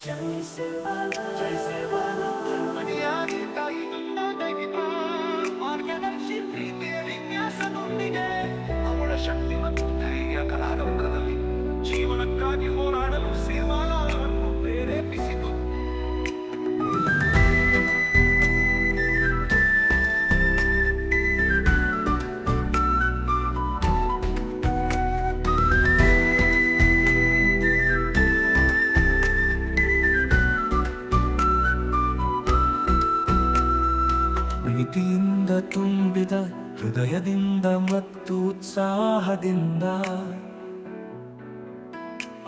can Jangan lupa like ಪ್ರೀತಿಯಿಂದ ತುಂಬಿದ ಹೃದಯದಿಂದ ಮತ್ತು ಉತ್ಸಾಹದಿಂದ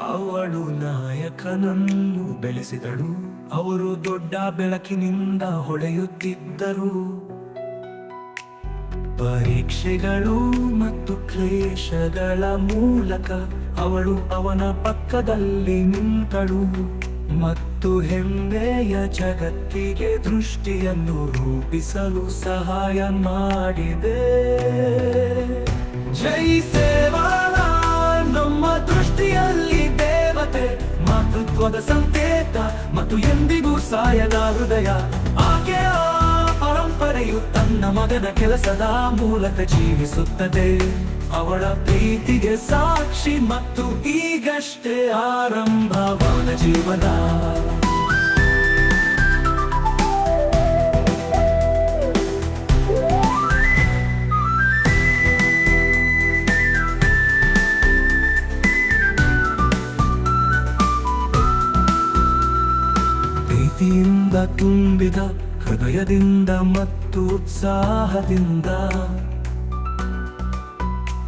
ಅವಳು ನಾಯಕನನ್ನು ಬೆಳೆಸಿದಳು. ಅವರು ದೊಡ್ಡ ಬೆಳಕಿನಿಂದ ಹೊಳೆಯುತ್ತಿದ್ದರು. ಪರೀಕ್ಷೆಗಳು ಮತ್ತು ಕ್ಲೇಶಗಳ ಮೂಲಕ ಅವಳು ಅವನ ಪಕ್ಕದಲ್ಲಿ ನಿಂತಳು. ಮತ್ತು ಹೆಮ್ಮೆಯ ಜಗತ್ತಿಗೆ ದೃಷ್ಟಿಯನ್ನು ರೂಪಿಸಲು ಸಹಾಯ ಮಾಡಿದೆ. ಜೈ ಸೇವಾಲ ನಮ್ಮ ದೃಷ್ಟಿಯಲ್ಲಿ ದೇವತೆ ಮಾತೃತ್ವದ ಸಂಕೇತ ಮತ್ತು ಎಂದಿಗೂ ಸಾಯದ ಹೃದಯ. ಆಕೆಯ ಪರಂಪರೆಯು ತನ್ನ ಮಗನ ಕೆಲಸದ ಮೂಲಕ ಜೀವಿಸುತ್ತದೆ. ಅವಳ ಪ್ರೀತಿಗೆ ಸಾಕ್ಷಿ ಮತ್ತು ಈಗಷ್ಟೇ ಆರಂಭವಾದ ಜೀವನ. ಪ್ರೀತಿಯಿಂದ ತುಂಬಿದ ಹೃದಯದಿಂದ ಮತ್ತು ಉತ್ಸಾಹದಿಂದ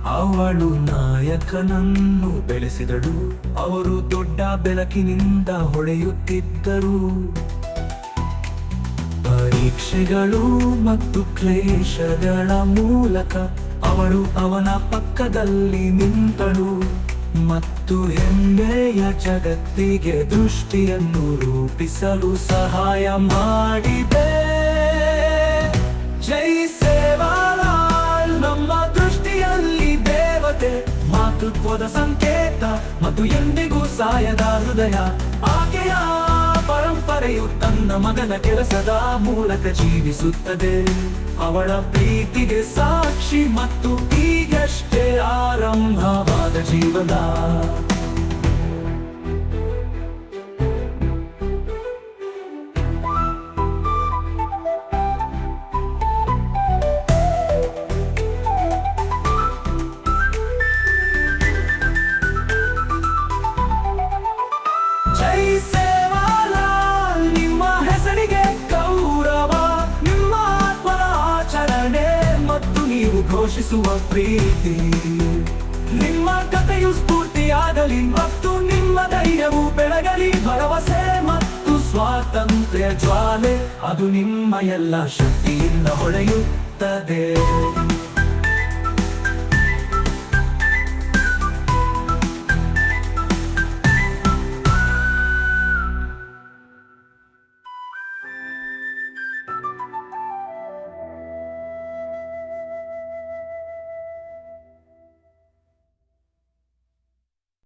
ಅವಳು ನಾಯಕನನ್ನು ಬೆಳೆಸಿದಳು. ಅವರು ದೊಡ್ಡ ಬೆಳಕಿನಿಂದ ಹೊಳೆಯುತ್ತಿದ್ದರು. ಪರೀಕ್ಷೆಗಳು ಮತ್ತು ಕ್ಲೇಶಗಳ ಮೂಲಕ ಅವಳು ಅವನ ಪಕ್ಕದಲ್ಲಿ ನಿಂತಳು. ಮತ್ತು ಹೆಮ್ಮೆಯ ಜಗತ್ತಿಗೆ ದೃಷ್ಟಿಯನ್ನು ರೂಪಿಸಲು ಸಹಾಯ ಮಾಡಿದೆ. ಮಾತೃತ್ವದ ಸಂಕೇತ ಮತ್ತು ಎಂದಿಗೂ ಸಾಯದ ಹೃದಯ. ಆಕೆಯ ಪರಂಪರೆಯು ತನ್ನ ಮಗನ ಕೆಲಸದ ಮೂಲಕ ಜೀವಿಸುತ್ತದೆ. ಅವಳ ಪ್ರೀತಿಗೆ ಸಾಕ್ಷಿ ಮತ್ತು ಈಗಷ್ಟೇ ಆರಂಭವಾದ ಜೀವನ. ಘೋಷಿಸುವ ಪ್ರೀತಿ. ನಿಮ್ಮ ಕಥೆಯು ಸ್ಫೂರ್ತಿಯಾಗಲಿ ಮತ್ತು ನಿಮ್ಮ ಧೈರ್ಯವು ಬೆಳಗಲಿ, ಭರವಸೆ ಮತ್ತು ಸ್ವಾತಂತ್ರ್ಯ ಜ್ವಾಲೆ. ಅದು ನಿಮ್ಮ ಎಲ್ಲ ಶಕ್ತಿಯಿಂದ ಹೊಳೆಯುತ್ತದೆ.